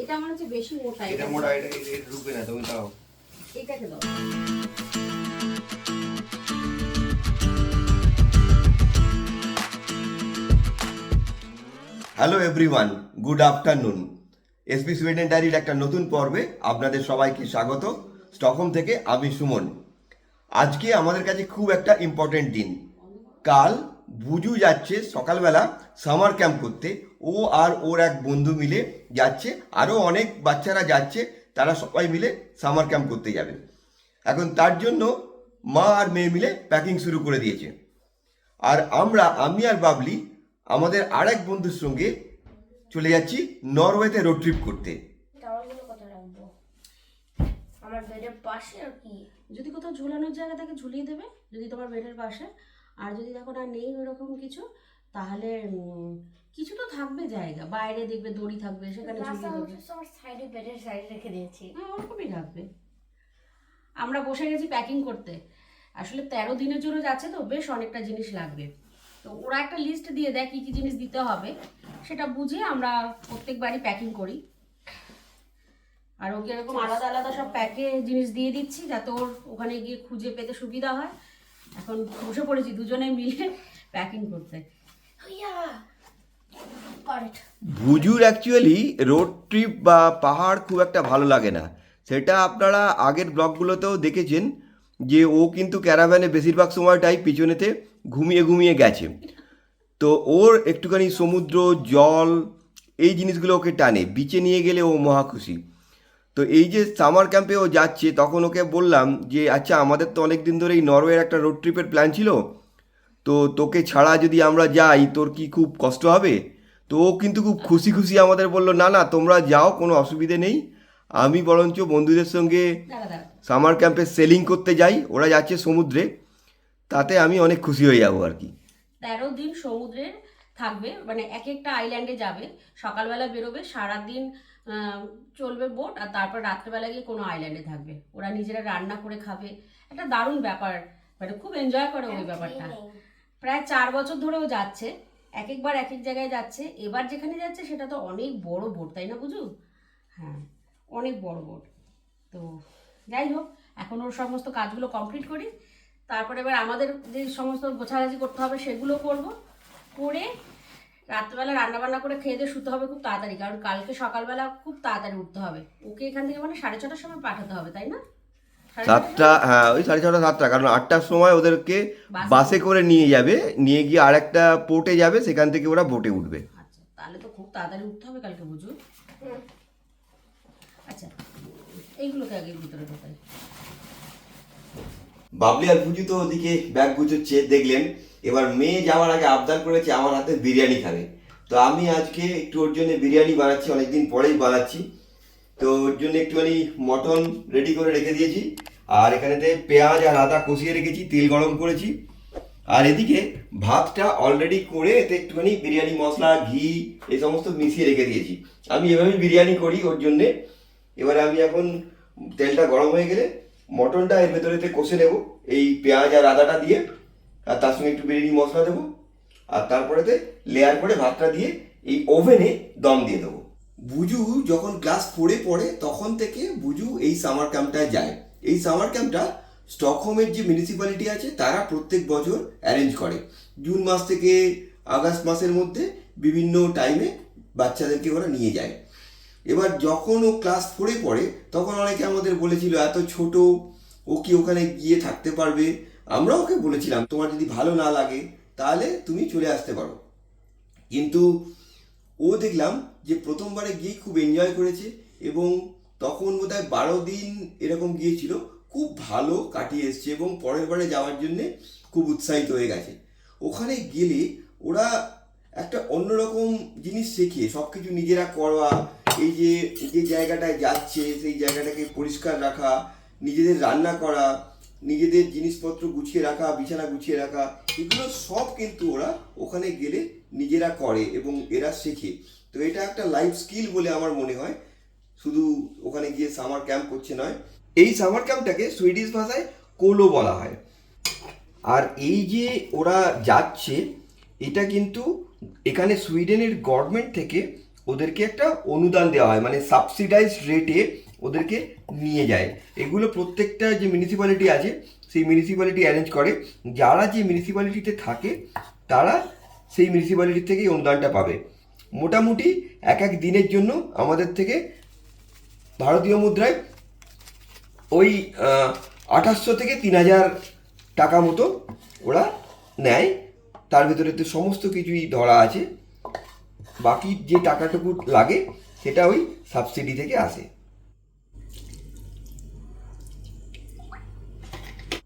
এটা মনে হচ্ছে বেশি মোটা এটা মোটা এটা এটা এটা ঢুকবে না তুমি তাও এটাকে দাও। Hello everyone good afternoon SP Sweden ডায়েরির একটা নতুন পর্বে আপনাদের সবাইকে স্বাগত। স্টকহোম থেকে আমি সুমন। আজকে আমাদের কাছে খুব একটা ইম্পর্টেন্ট দিন। কাল বুজু যাচ্ছে সকালবেলা সামার ক্যাম্প করতে। ও আর ওর এক বন্ধু মিলে যাচ্ছে আরও অনেক বাচ্চারা যাচ্ছে, তারা সবাই মিলে সামার ক্যাম্প করতে যাবে এখন তার জন্য মা আর মেয়ে মিলে প্যাকিং শুরু করে দিয়েছে। আর আমরা, আমি আর বাবলি, আমাদের আরেক বন্ধুর সঙ্গে চলে যাচ্ছি নরওয়েতে রোড ট্রিপ করতে। আমার বেডের পাশে আর কি? যদি কোথাও ঝুলানোর জায়গা থাকে ঝুলিয়ে দেবে, যদি তোমার বেডের পাশে। আর যদি দেখো না নেই ওরকম কিছু তাহলে কিছু তো থাকবে জায়গা। বাইরে দেখবে দড়ি থাকবে সেখানে সাইডে বেডের সাইডে রেখে দিয়েছি। হ্যাঁ ওরকমই রাখবে আমরা বসে গেছি প্যাকিং করতে। আসলে তেরো দিনের জন্য যাচ্ছে তো বেশ অনেকটা জিনিস লাগবে। তো ওরা একটা লিস্ট দিয়ে দেয় কী কী জিনিস দিতে হবে। সেটা বুঝে আমরা প্রত্যেকবারই প্যাকিং করি। আর ওকে এরকম আলাদা আলাদা সব প্যাকে জিনিস দিয়ে দিচ্ছি যাতে ওর ওখানে গিয়ে খুঁজে পেতে সুবিধা হয়। এখন বসে পড়েছি দুজনে মিলে প্যাকিং করতে। ভুজুর অ্যাকচুয়ালি রোড ট্রিপ বা পাহাড় খুব একটা ভালো লাগে না। সেটা আপনারা আগের ব্লগগুলোতেও দেখেছেন যে ও কিন্তু ক্যারাভ্যানে বেশিরভাগ সময়টাই পিছনেতে ঘুমিয়ে ঘুমিয়ে গেছে। তো ওর একটুখানি সমুদ্র, জল এই জিনিসগুলো ওকে টানে। বিচে নিয়ে গেলে ও মহা খুশি। তো এই যে সামার ক্যাম্পে ও যাচ্ছে, তখন ওকে বললাম যে আচ্ছা আমাদের তো অনেক দিন ধরে এই নরওয়ের একটা রোড ট্রিপের প্ল্যান ছিল। তো তোকে ছাড়া যদি আমরা যাই তোর কি খুব কষ্ট হবে? তো ও কিন্তু খুব খুশি খুশি আমাদের বলল না না তোমরা যাও কোনো অসুবিধে নেই। আমি বরঞ্চ বন্ধুদের সঙ্গে সামার ক্যাম্পে সেলিং করতে যাই ওরা যাচ্ছে সমুদ্রে। তাতে আমি অনেক খুশি হয়ে যাব আর কি। তেরো দিন সমুদ্রের থাকবে মানে এক একটা আইল্যান্ডে যাবে। সকালবেলা বেরোবে সারাদিন চলবে বোট আর তারপর রাত্রেবেলা গিয়ে কোনো আইল্যান্ডে থাকবে। ওরা নিজেরা রান্না করে খাবে। একটা দারুণ ব্যাপার মানে খুব এনজয় করে ওই ব্যাপারটা। প্রায় চার বছর ধরেও যাচ্ছে এক একবার এক এক জায়গায় যাচ্ছে। এবার যেখানে যাচ্ছে সেটা তো অনেক বড় বোট, তাই না বুঝু? হ্যাঁ অনেক বড় বোট। তো যাই হোক, এখন ওর সমস্ত কাজগুলো কমপ্লিট করি। তারপরে এবার আমাদের যে সমস্ত গোছাগাছি করতে হবে সেগুলো করব। করে রাত্রেবেলা রান্নাবান্না করে খেয়ে দিয়ে শুতে হবে খুব তাড়াতাড়ি, কারণ কালকে সকালবেলা খুব তাড়াতাড়ি উঠতে হবে। ওকে এখান থেকে মানে সাড়ে ছটার সময় পাঠাতে হবে, তাই না? সাতটা হ্যাঁ ওই সাড়ে ছটা সাতটা কারণ আটটার সময় ওদেরকে বাসে করে। নিয়ে যাবে নিয়ে গিয়ে আর একটা পোর্টে যাবে সেখান থেকে ওরা বোটে উঠবে। আচ্ছা তাহলে তো খুব তাড়াতাড়ি উঠতে হবে কালকে বুঝু আচ্ছা এইগুলোকে আগে ভিতরে ঢোকাই। বাবলি আর পুজু তো ওদিকে ব্যাগ গুছোচ্ছে দেখলেন। এবার মেয়ে যাওয়ার আগে আবদার করেছে আমার হাতে বিরিয়ানি খাবে। তো আমি আজকে একটু ওর জন্য বিরিয়ানি বানাচ্ছি অনেকদিন পরেই বানাচ্ছি। তো ওর জন্য একটুখানি মটন রেডি করে রেখে দিয়েছি। আর এখানেতে পেঁয়াজ আর আদা কষিয়ে রেখেছি, তেল গরম করেছি। আর এদিকে ভাতটা অলরেডি করে এতে একটুখানি বিরিয়ানি, মশলা, ঘি, এই সমস্ত মিশিয়ে রেখে দিয়েছি। আমি এভাবেই বিরিয়ানি করি ওর জন্যে। এবারে আমি এখন তেলটা গরম হয়ে গেলে মটনটা এর ভেতরেতে কষে নেব, এই পেঁয়াজ আর আদাটা দিয়ে। আর তার সঙ্গে একটু বিরিয়ানি, মশলা দেবো। আর তারপরেতে লেয়ার করে ভাতটা দিয়ে এই ওভেনে দম দিয়ে দেবো। বুজু যখন ক্লাস ফোরে পড়ে, তখন থেকে বুজু এই সামার ক্যাম্পটায় যায়। এই সামার ক্যাম্পটা স্টকহোমের যে মিউনিসিপ্যালিটি আছে, তারা প্রত্যেক বছর অ্যারেঞ্জ করে। জুন মাস থেকে আগস্ট মাসের মধ্যে বিভিন্ন টাইমে বাচ্চাদেরকে ওরা নিয়ে যায়। এবার যখন ও ক্লাস ফোরে পড়ে, তখন অনেকে আমাদের বলেছিল, এত ছোট, ও কি ওখানে গিয়ে থাকতে পারবে? আমরা ওকে বলেছিলাম, তোমার যদি ভালো না লাগে, তাহলে তুমি চলে আসতে পারো। কিন্তু ও দেখলাম যে প্রথমবারে গিয়ে খুব এনজয় করেছে এবং তখন বোধহয় বারো দিন এরকম গিয়েছিল। খুব ভালো কাটিয়ে এসছে এবং পরের বারে যাওয়ার জন্যে খুব উৎসাহিত হয়ে গেছে। ওখানে গেলে ওরা একটা অন্যরকম জিনিস শেখে সব কিছু নিজেরা করা, এই যে যে জায়গাটায় যাচ্ছে, সেই জায়গাটাকে পরিষ্কার রাখা, নিজেদের রান্না করা নিজেদের জিনিসপত্র গুছিয়ে রাখা, বিছানা গুছিয়ে রাখা, এগুলো সব কিন্তু ওরা ওখানে গেলে নিজেরা করে এবং এরা শেখে। তো এটা একটা লাইফ স্কিল বলে আমার মনে হয়। শুধু ওখানে গিয়ে সামার ক্যাম্প করছে নয়, এই সামার ক্যাম্পটাকে সুইডিশ ভাষায় কোলো বলা হয়। আর এই যে ওরা যাচ্ছে, এটা কিন্তু এখানে সুইডেনের গভর্নমেন্ট থেকে ওদেরকে একটা অনুদান দেওয়া হয় মানে সাবসিডাইজ রেটে ওদেরকে নিয়ে যায়। এগুলো প্রত্যেকটা যে মিউনিসিপ্যালিটি আছে, সেই মিউনিসিপ্যালিটি অ্যারেঞ্জ করে। যারা যে মিউনিসিপ্যালিটিতে থাকে, তারা সেই মিউনিসিপ্যালিটি থেকেই অনুদানটা পাবে। মোটামুটি এক এক দিনের জন্য আমাদের থেকে ভারতীয় মুদ্রায় ওই আঠাশশো থেকে তিন হাজার টাকা মতো ওরা নেয়। তার ভিতরে তো সমস্ত কিছুই ধরা আছে। বাকি যে টাকাটুকু লাগে, সেটা ওই সাবসিডি থেকে আসে।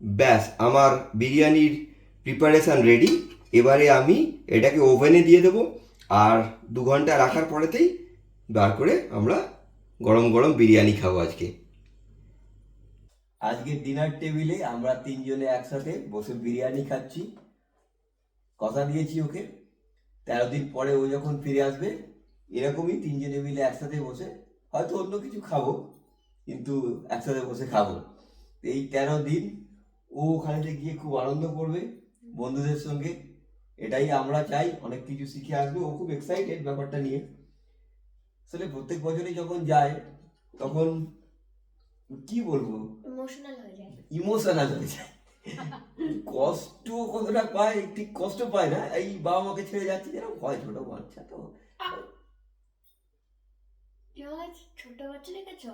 ব্যাস, আমার বিরিয়ানির প্রিপারেশান রেডি এবারে আমি এটাকে ওভেনে দিয়ে দেবো, আর দু ঘণ্টা রাখার পরেতেই বার করে আমরা গরম গরম বিরিয়ানি খাব আজকে। আজকে ডিনার টেবিলে আমরা তিনজনে একসাথে বসে বিরিয়ানি খাচ্ছি। কথা দিয়েছি ওকে। তেরো দিন পরে ও যখন ফিরে আসবে, এরকমই তিনজনে মিলে একসাথে বসে হয়তো অন্য কিছু খাব, কিন্তু একসাথে বসে খাব। এই তেরো দিন ও ওখানে গিয়ে খুব আনন্দ করবে বন্ধুদের সঙ্গে এটাই আমরা চাই অনেক কিছু শিখে আসবে। ও খুব এক্সাইটেড ব্যাপারটা নিয়ে। আসলে প্রত্যেক বছরই যখন যায় তখন কি বলব? ইমোশনাল হয়ে যায়। ইমোশনাল হয়ে যায়। কষ্ট কতটা পায় ঠিক কষ্ট পায় না। এই বাবা মাকে ছেড়ে যাচ্ছে যেরকম হয় ছোট বাচ্চা তো। ছোট বাচ্চা দেখেছ?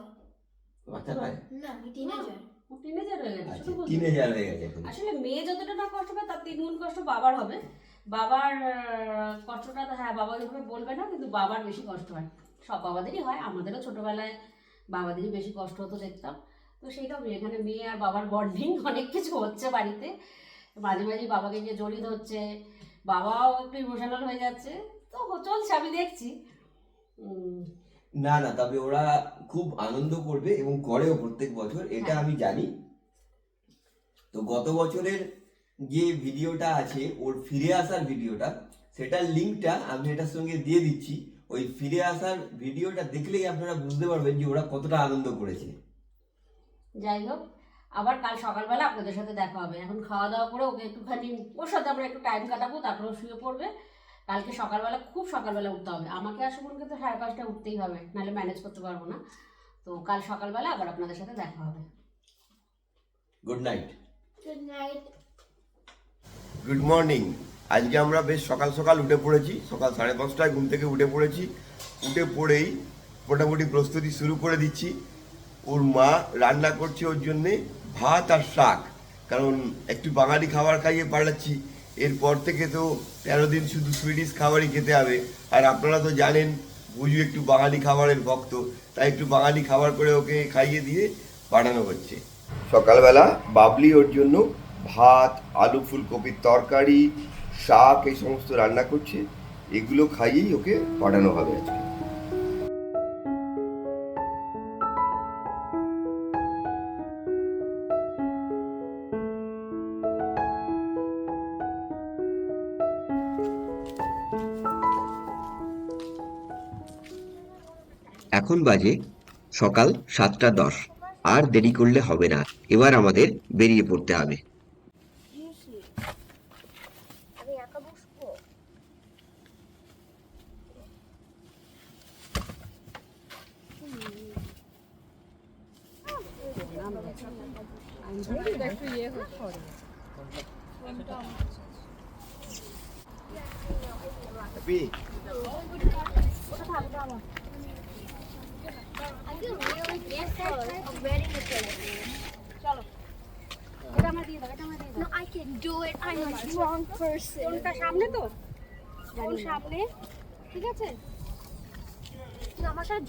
বাচ্চা পায়? না আমি টিনেজার টিনেজার হয়ে গেছে আচ্ছা ছোট টিনেজার হয়ে গেছে এখন। আসলে মেয়ে যতটা না কষ্ট পায় তার তিন গুণ কষ্ট বাবার হবে। বাবার আহ, কষ্টটা তো হ্যাঁ বাবা ওইভাবে বলবে না কিন্তু বাবার বেশি কষ্ট হয়। সব বাবাদেরই হয় আমাদেরও ছোটবেলায় বাবাদেরই বেশি কষ্ট হতো দেখতাম। তো সেইরকমই এখানে মেয়ে আর বাবার বন্ডিং অনেক কিছু হচ্ছে বাড়িতে। মাঝে মাঝে বাবাকে গিয়ে জড়িয়ে ধরছে বাবাও একটু ইমোশনাল হয়ে যাচ্ছে। তো হ- চলছে আমি দেখছি। উম, না না তবে ওরা খুব আনন্দ করবে এবং করেও প্রত্যেক বছর এটা হ্যাঁ। আমি জানি। তো গত বছরের যে ভিডিওটা আছে ওর ফিরে আসার ভিডিওটা সেটার লিঙ্কটা আমি এটার সঙ্গে দিয়ে দিচ্ছি। ওই ফিরে আসার ভিডিওটা দেখলেই আপনারা বুঝতে পারবেন যে ওরা কতটা আনন্দ করেছে। যাই হোক আবার কাল সকালবেলা আপনাদের সাথে দেখা হবে। এখন খাওয়া দাওয়া করে ওকে একটুখানি ওর সাথে আমরা একটু টাইম কাটাবো তারপরে শুয়ে পড়বে। কালকে সকালবেলা খুব সকালবেলা উঠতে হবে। আমাকে আর সুমনকে তো সাড়ে পাঁচটা উঠতেই হবে নাহলে ম্যানেজ করতে পারব না। তো কাল সকালবেলা আবার আপনাদের সাথে দেখা হবে। Good night good night good morning আজকে আমরা বেশ সকাল সকাল উঠে পড়েছি। সকাল সাড়ে পাঁচটায় ঘুম থেকে উঠে পড়েছি। উঠে পড়েই মোটামুটি প্রস্তুতি শুরু করে দিচ্ছি। ওর মা রান্না করছে ওর জন্যে ভাত আর শাক। কারণ একটু বাঙালি খাবার খাইয়ে পাঠাচ্ছি এরপর থেকে তো তেরো দিন শুধু সুইডিশ খাবারই খেতে হবে। আর আপনারা তো জানেন, বুঝু একটু বাঙালি খাবারের ভক্ত, তাই একটু বাঙালি খাবার করে ওকে খাইয়ে দিয়ে পাঠানো হচ্ছে। সকালবেলা বাবলি ওর জন্য ভাত, আলু ফুলকপির তরকারি, শাক, এই সমস্ত রান্না করছে। এগুলো খাইয়েই ওকে পাঠানো হবে আজকে। এখন বাজে সকাল সাতটা দশ। আর দেরি করলে হবে না। এবার আমাদের বেরিয়ে পড়তে হবে। আমি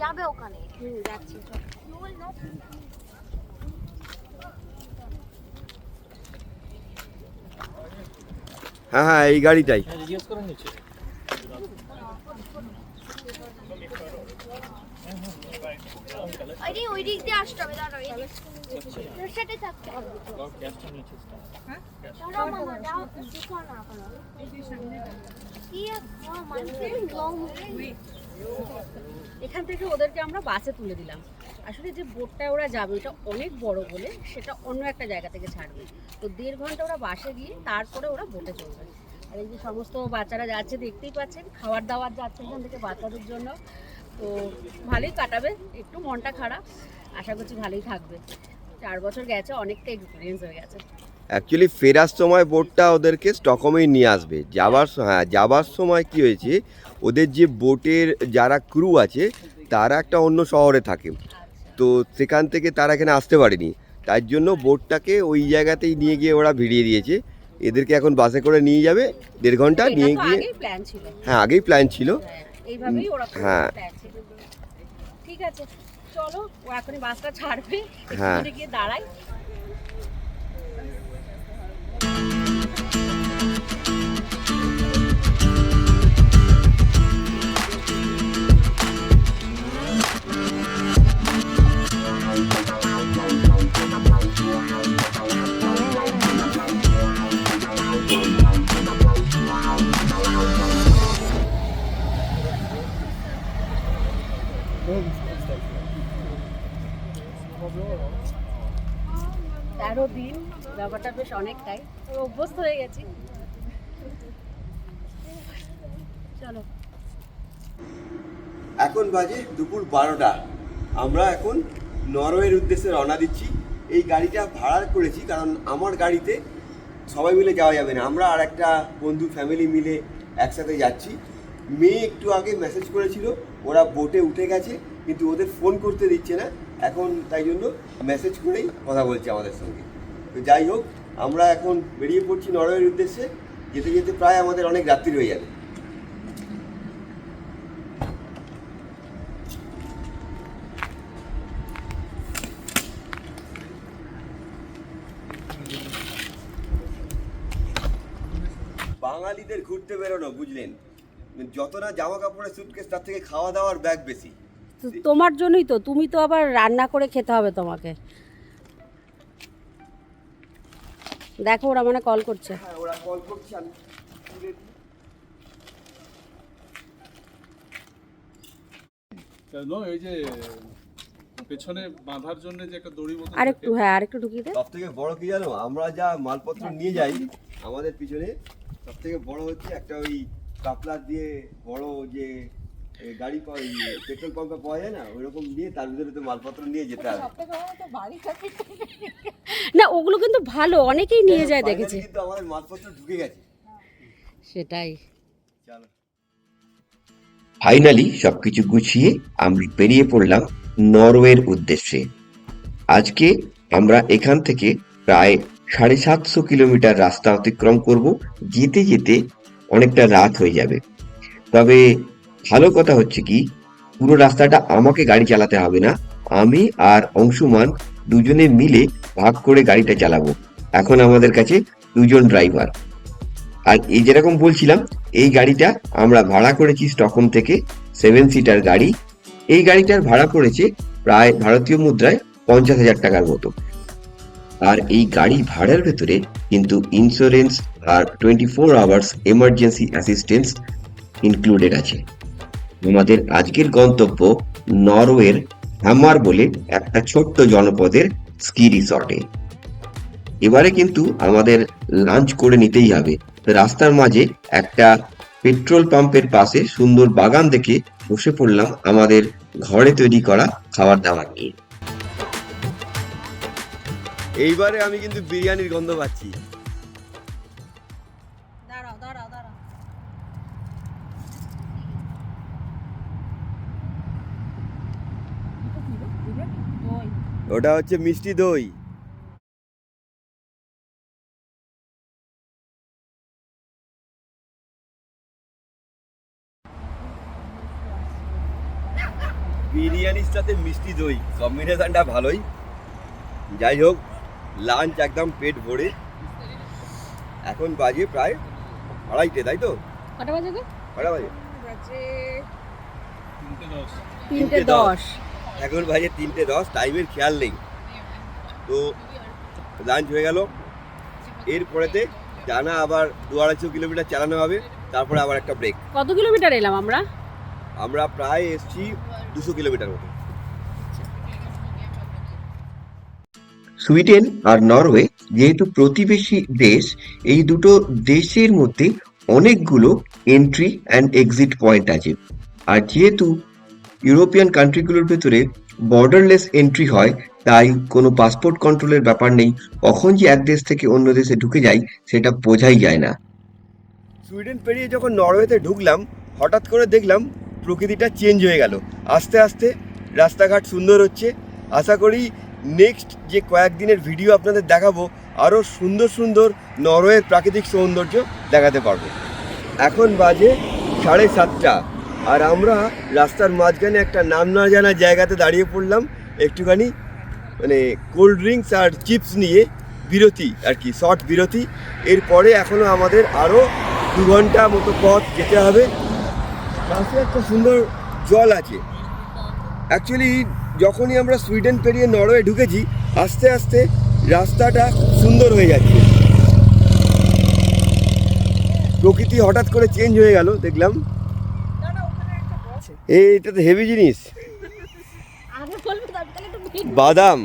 যাবে ওখানে। হ্যাঁ হ্যাঁ এই গাড়িটাই। হ্যাঁ, রিজিয়াস করে নিচ্ছে। আরে ওই দিক দিয়ে আসতে হবে, দাঁড়াও, এই এখান থেকে ওদেরকে আমরা বাসে তুলে দিলাম। আসলে যে বোটটা ওরা যাবে, ওটা অনেক বড় বলে সেটা অন্য একটা জায়গা থেকে ছাড়বে। তো দেড় ঘণ্টা ওরা বাসে গিয়ে তারপরে ওরা বোটে চলবে আর এই যে সমস্ত বাচ্চারা যাচ্ছে, দেখতেই পাচ্ছেন খাবার দাবার যাচ্ছে এখান থেকে বাচ্চাদের জন্য। তো ভালোই কাটাবে একটু মনটা খারাপ আশা করছি ভালোই থাকবে। চার বছর গেছে অনেকটা এক্সপিরিয়েন্স হয়ে গেছে। অ্যাকচুয়ালি ফেরার সময় বোটটা ওদেরকে স্টকহোমেই নিয়ে আসবে। যাবার হ্যাঁ যাবার সময় কি হয়েছে ওদের যে বোটের যারা ক্রু আছে তারা একটা অন্য শহরে থাকে। তো সেখান থেকে তারা এখানে আসতে পারেনি। তাই জন্য বোটটাকে ওই জায়গাতেই নিয়ে গিয়ে ওরা ভিড়িয়ে দিয়েছে। এদেরকে এখন বাসে করে নিয়ে যাবে দেড় ঘণ্টা নিয়ে গিয়ে হ্যাঁ আগেই প্ল্যান ছিল। হ্যাঁ, এইভাবেই ওরা হ্যাঁ। ঠিক আছে চলো ও এখনই বাসটা ছাড়বে একটু হ্যাঁ। গিয়ে দাঁড়াই তেরো দিন, ব্যাপারটা বেশ অনেকটাই। অভ্যস্ত হয়ে গেছি। চলো। এখন বাজে দুপুর বারোটা। আমরা এখন নরওয়ের উদ্দেশ্যে রওনা দিচ্ছি। এই গাড়িটা ভাড়া করেছি কারণ আমার গাড়িতে সবাই মিলে যাওয়া যাবে না। আমরা আর একটা বন্ধু ফ্যামিলি মিলে একসাথে যাচ্ছি। মেয়ে একটু আগে মেসেজ করেছিল, ওরা বোটে উঠে গেছে, কিন্তু ওদের ফোন করতে দিচ্ছে না। এখন তাই জন্য মেসেজ করেই কথা বলছে আমাদের সঙ্গে। তো যাই হোক, আমরা এখন বেরিয়ে পড়ছি নরওয়ের উদ্দেশ্যে। যেতে যেতে প্রায় আমাদের অনেক রাত্রি হয়ে যাবে। বাঙালিদের ঘুরতে বেরোনো, বুঝলেন? যত না জামা কাপড়ের সুটকেস তার থেকে খাওয়া দাওয়ার ব্যাগ বেশি। তোমার জন্যই তো তুমি তো আবার রান্না করে খেতে হবে তোমাকে। দেখো ওরা মানে কল করছে। হ্যাঁ ওরা কল করছে আমি এই যে পেছনে বাঁধার জন্য যে একটা দড়ি মতো আরেকটু হ্যাঁ আরেকটু ঢুকিয়ে দে। সব থেকে বড় কি জানো? আমরা যা মালপত্র নিয়ে যাই আমাদের পিছনে সব থেকে বড় হচ্ছে একটা ওই কাপলার দিয়ে বড় যে গাড়ি পাওয়া পেট্রোল পাম্পে পাওয়া যায় না ওইরকম নিয়ে তার ভিতরে তো মালপত্র নিয়ে যেতে হবে। না ওগুলো কিন্তু ভালো অনেকেই নিয়ে যায় দেখেছি। কিন্তু আমাদের মালপত্র ঢুকে গেছে। সেটাই। চলো। ফাইনালি সবকিছু গুছিয়ে আমরা বেরিয়ে পড়লাম নরওয়ের উদ্দেশ্যে। আজকে আমরা এখান থেকে প্রায় সাড়ে সাতশো কিলোমিটার রাস্তা অতিক্রম করব যেতে যেতে অনেকটা রাত হয়ে যাবে। তবে ভালো কথা হচ্ছে কি, পুরো রাস্তাটা আমাকে গাড়ি চালাতে হবে না। আমি আর অংশুমান দুজনে মিলে ভাগ করে গাড়িটা চালাবো। এখন আমাদের কাছে দুজন ড্রাইভার। আর এই যেরকম বলছিলাম, এই গাড়িটা আমরা ভাড়া করেছি স্টকহোম থেকে সেভেন সিটার গাড়ি। এই গাড়িটার ভাড়া পড়েছে প্রায় ভারতীয় মুদ্রায় পঞ্চাশ হাজার টাকার মতো। আর এই গাড়ি ভাড়ার ভেতরে কিন্তু ইন্স্যুরেন্স আর twenty four hours emergency assistance included আছে। আমাদের আজকের গন্তব্য নরওয়ের হ্যামার বলে একটা ছোট্ট জনপদের স্কি রিসর্টে। এবারে কিন্তু আমাদের লাঞ্চ করে নিতেই হবে। রাস্তার মাঝে একটা পেট্রোল পাম্পের পাশে সুন্দর বাগান দেখে বসে পড়লাম আমাদের ঘরে তৈরি করা খাবার দাবার নিয়ে। এইবারে আমি কিন্তু বিরিয়ানির গন্ধ পাচ্ছি। ওটা হচ্ছে মিষ্টি দই। বিরিয়ানির সাথে মিষ্টি দই কম্বিনেশনটা ভালোই। যাই হোক লাঞ্চ একদম পেট ভরে। এখন বাজে প্রায় আড়াইটে তাই তো? কটা বাজে কটা বাজে? তিনটে দশ তিনটে দশ। এখন বাজে তিনটে দশ টাইমের খেয়াল নেই। তো লাঞ্চ হয়ে গেল। এরপরেতে জানা আবার দু আড়াইশো কিলোমিটার চালানো হবে তারপরে আবার একটা ব্রেক কত কিলোমিটার এলাম আমরা? আমরা প্রায় এসছি দুশো কিলোমিটার মতো। সুইডেন আর নরওয়ে যেহেতু প্রতিবেশী দেশ এই দুটো দেশের মধ্যে অনেকগুলো এন্ট্রি অ্যান্ড এক্সিট পয়েন্ট আছে। আর যেহেতু ইউরোপিয়ান কান্ট্রিগুলোর ভেতরে বর্ডারলেস এন্ট্রি হয়, তাই কোনো পাসপোর্ট কন্ট্রোলের ব্যাপার নেই। কখন যে এক দেশ থেকে অন্য দেশে ঢুকে যায় সেটা বোঝাই যায় না। সুইডেন পেরিয়ে যখন নরওয়েতে ঢুকলাম, হঠাৎ করে দেখলাম প্রকৃতিটা চেঞ্জ হয়ে গেল। আস্তে আস্তে রাস্তাঘাট সুন্দর হচ্ছে। আশা করি নেক্সট যে কয়েকদিনের ভিডিও আপনাদের দেখাবো, আরও সুন্দর সুন্দর নরওয়ের প্রাকৃতিক সৌন্দর্য দেখাতে পারব। এখন বাজে সাড়ে সাতটা। আর আমরা রাস্তার মাঝখানে একটা নাম না জানা জায়গাতে দাঁড়িয়ে পড়লাম, একটুখানি মানে কোল্ড ড্রিঙ্কস আর চিপস নিয়ে বিরতি আর কি শর্ট বিরতি। এরপরে এখনও আমাদের আরও দু ঘণ্টা মতো পথ যেতে হবে। পাশে একটা সুন্দর জল আছে। অ্যাকচুয়ালি যখনই আমরা সুইডেন পেরিয়ে নরওয়ে ঢুকেছি, আস্তে আস্তে রাস্তাটা সুন্দর হয়ে যাচ্ছে। প্রকৃতি হঠাৎ করে চেঞ্জ হয়ে গেল, দেখলাম। এই এটা তো হেভি জিনিস বাদাম।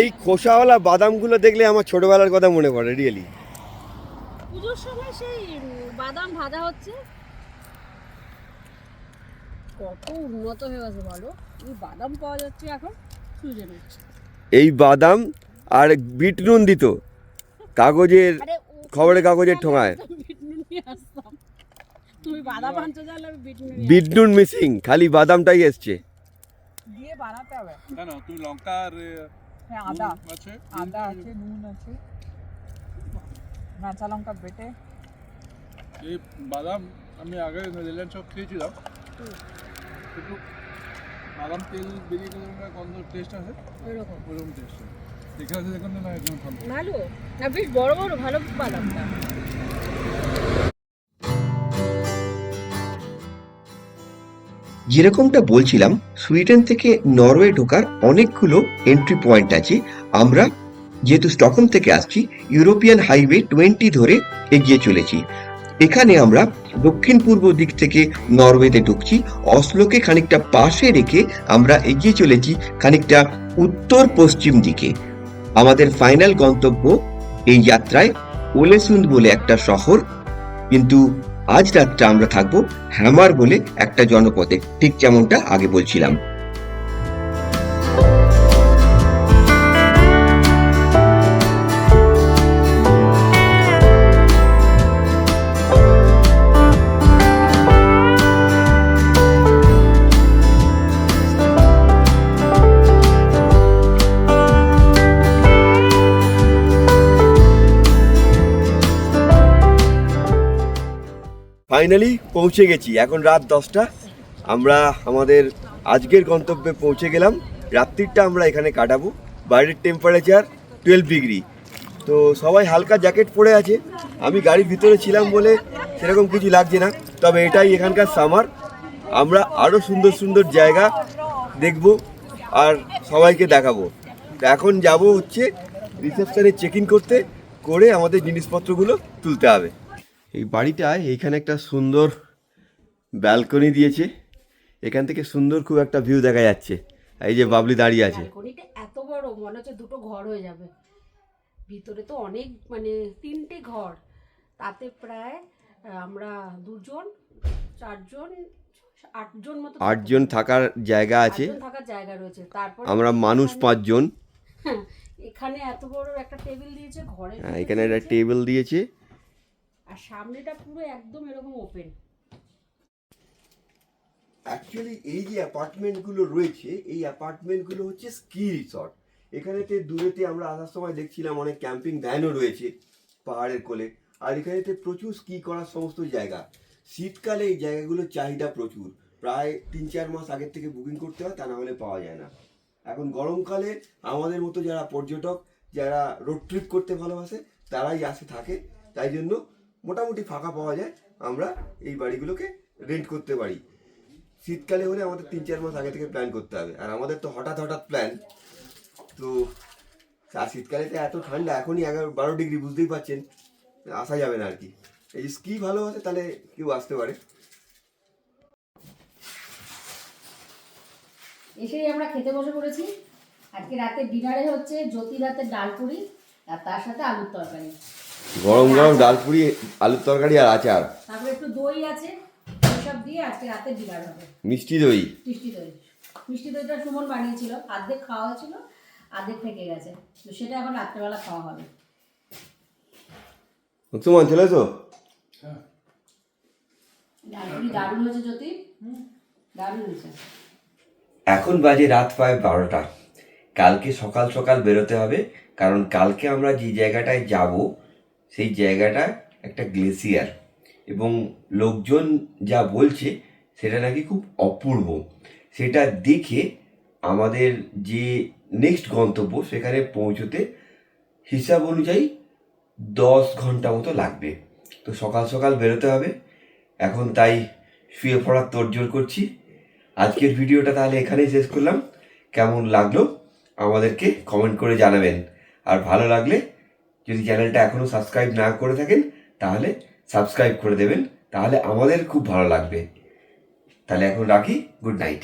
এই খোসাওয়ালা বাদামগুলো দেখলে আমার ছোটবেলার কথা মনে পড়ে রিয়েলি পুজোর সময় সেই বাদাম ভাজা হচ্ছে। কত উন্নত হয়ে গেছে বলো। এই বাদাম পাওয়া যাচ্ছে এখন এই বাদাম আর বিট নুন দিত কাগজের খবরের কাগজের ঠোঙায়। বিট নুন নিয়ে আসতাম তুমি বাদাম আনতে চাইলে আমি বিট নুন নিয়ে বিট নুন মিসিং খালি বাদামটাই এসছে। দিয়ে বানাতে হবে। কেন তুমি লঙ্কার হ্যাঁ আদা। আছে। আদা আছে নুন আছে। কাঁচা লঙ্কা বেটে। এই বাদাম আমি আগে নেদারল্যান্ড সব খেয়েছিলাম। একটু বাদাম তেল বেরিয়ে গেলে মনে হয় গন্ধ টেস্ট আছে এরকম ওরকম টেস্ট এখানে আছে দেখুন না একদম ভালো ভালো? না বেশ বড় বড় ভালো বাদামটা। যেরকমটা বলছিলাম, সুইডেন থেকে নরওয়ে ঢোকার অনেকগুলো এন্ট্রি পয়েন্ট আছে। আমরা যেহেতু স্টকহোম থেকে আসছি, ইউরোপিয়ান হাইওয়ে টোয়েন্টি ধরে এগিয়ে চলেছি। এখানে আমরা দক্ষিণ পূর্ব দিক থেকে নরওয়েতে ঢুকছি। অসলোকে খানিকটা পাশে রেখে আমরা এগিয়ে চলেছি খানিকটা উত্তর পশ্চিম দিকে। আমাদের ফাইনাল গন্তব্য এই যাত্রায় ওলেসুন্দ বলে একটা শহর। কিন্তু আজ রাতটা আমরা থাকব হ্যামার বলে একটা জনপদে ঠিক যেমনটা আগে বলছিলাম। ফাইনালি পৌঁছে গেছি। এখন রাত দশটা। আমরা আমাদের আজকের গন্তব্যে পৌঁছে গেলাম। রাত্রিটা আমরা এখানে কাটাবো। বাইরের টেম্পারেচার টুয়েলভ ডিগ্রি তো সবাই হালকা জ্যাকেট পরে আছে। আমি গাড়ির ভিতরে ছিলাম বলে সেরকম কিছু লাগছে না। তবে এটাই এখানকার সামার আমরা আরও সুন্দর সুন্দর জায়গা দেখব আর সবাইকে দেখাবো। তো এখন যাব হচ্ছে রিসেপশানে চেক ইন করতে। করে আমাদের জিনিসপত্রগুলো তুলতে হবে। এই বাড়িটায় এইখানে একটা সুন্দর ব্যালকনি দিয়েছে। এখান থেকে সুন্দর খুব একটা ভিউ দেখা যাচ্ছে। এই যে বাবলি দাঁড়িয়ে আছে। এত বড় মনে হচ্ছে দুটো ঘর হয়ে যাবে। ভিতরে তো অনেক মানে তিনটে ঘর। তাতে প্রায় আমরা দুজন চারজন আটজন মতো আটজন থাকার জায়গা আছে। থাকার জায়গা রয়েছে। তারপর আমরা মানুষ পাঁচজন। এখানে এত বড় একটা টেবিল দিয়েছে ঘরে হ্যাঁ, এখানে একটা টেবিল দিয়েছে। আর সামনেটা পুরো একদম এরকম ওপেন অ্যাকচুয়ালি এই যে অ্যাপার্টমেন্টগুলো রয়েছে, এই অ্যাপার্টমেন্টগুলো হচ্ছে স্কি রিসর্ট এখানেতে দূরেতে আমরা আসার সময় দেখছিলাম অনেক ক্যাম্পিং ভ্যানও রয়েছে পাহাড়ের কোলে। আর এখানেতে প্রচুর স্কি করার সমস্ত জায়গা। শীতকালে এই জায়গাগুলোর চাহিদা প্রচুর। প্রায় তিন চার মাস আগের থেকে বুকিং করতে হয়, তা না হলে পাওয়া যায় না। এখন গরমকালে আমাদের মতো যারা পর্যটক, যারা রোড ট্রিপ করতে ভালোবাসে, তারাই আসে থাকে। তাই জন্য মোটামুটি ফাঁকা পাওয়া যায়, আমরা এই বাড়িগুলোকে রেন্ট করতে পারি। শীতকালে হলে আমাদের তিন চার মাস আগে থেকে প্ল্যান করতে হবে। আর আমাদের তো হঠাৎ হঠাৎ প্ল্যান তো, আর শীতকালে তো এত ঠান্ডা, এখনই এগারো, বারো ডিগ্রি, বুঝতেই পারছেন। আসা যাবে না আর কি। এই স্কি ভালো আছে, তাহলে কেউ আসতে পারে। এসেই আমরা খেতে বসে পড়েছি। আজকে রাতে ডিনারে হচ্ছে জ্যোতি রাতের ডাল পুরি, আর তার সাথে আলুর তরকারি। গরম গরম ডাল পুরি আলুর তরকারি আর আচার। তারপরে একটু দই আছে সব দিয়ে আজকে রাতে ডিনার হবে। মিষ্টি দই। মিষ্টি দই। মিষ্টি দইটা সুমন বানিয়েছিল অর্ধেক খাওয়া হয়েছিল অর্ধেক থেকে গেছে। তো সেটা এখন রাত্রেবেলা খাওয়া হবে। তোমার চলে তো? দারুণ হয়েছে জ্যোতি। দারুণ হয়েছে। এখন বাজে রাত প্রায় বারোটা। কালকে সকাল সকাল বেরোতে হবে কারণ কালকে আমরা যে জায়গাটায় যাব সেই জায়গাটা একটা গ্লেসিয়ার। এবং লোকজন যা বলছে, সেটা নাকি খুব অপূর্ব। সেটা দেখে আমাদের যে নেক্সট গন্তব্য, সেখানে পৌঁছতে হিসাব অনুযায়ী দশ ঘণ্টা মতো লাগবে। তো সকাল সকাল বেরোতে হবে। এখন তাই শুয়ে পড়ার তোড়জোড় করছি। আজকের ভিডিওটা তাহলে এখানেই শেষ করলাম। কেমন লাগল আমাদেরকে কমেন্ট করে জানাবেন। আর ভালো লাগলে যদি চ্যানেলটা এখনও সাবস্ক্রাইব না করে থাকেন, তাহলে সাবস্ক্রাইব করে দেবেন, তাহলে আমাদের খুব ভালো লাগবে। তাহলে এখন রাখি, গুড নাইট।